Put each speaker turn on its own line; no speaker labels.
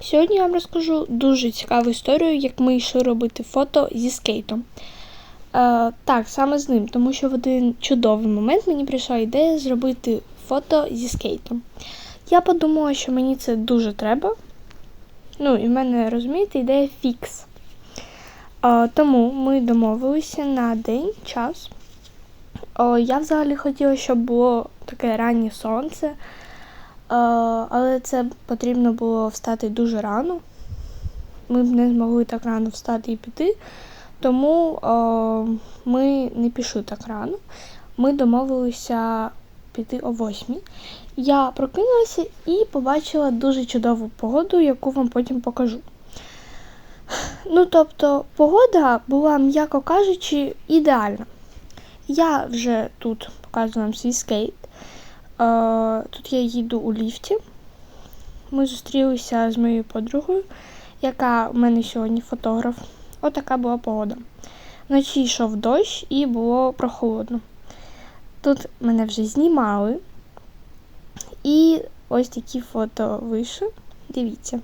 Сьогодні я вам розкажу дуже цікаву історію, як ми йшли робити фото зі скейтом. Е, так, саме з ним, тому що в один чудовий момент мені прийшла ідея зробити фото зі скейтом. Я подумала, що мені це дуже треба. Ну, і в мене, розумієте, ідея фікс. Е, тому ми домовилися на день, час. О, я взагалі хотіла, щоб було таке раннє сонце, е, але це потрібно було встати дуже рано. Ми б не змогли так рано встати і піти, тому ми не пішли так рано. Ми домовилися піти о восьмій. Я прокинулася і побачила дуже чудову погоду, яку вам потім покажу. Ну, тобто, погода була, м'яко кажучи, ідеальна. Я вже тут показую вам свій скейт. Тут я їду у ліфті. Ми зустрілися з моєю подругою, яка в мене сьогодні фотограф. Отака була погода. Вночі йшов дощ і було прохолодно. Тут мене вже знімали. І ось такі фото вийшли. Дивіться.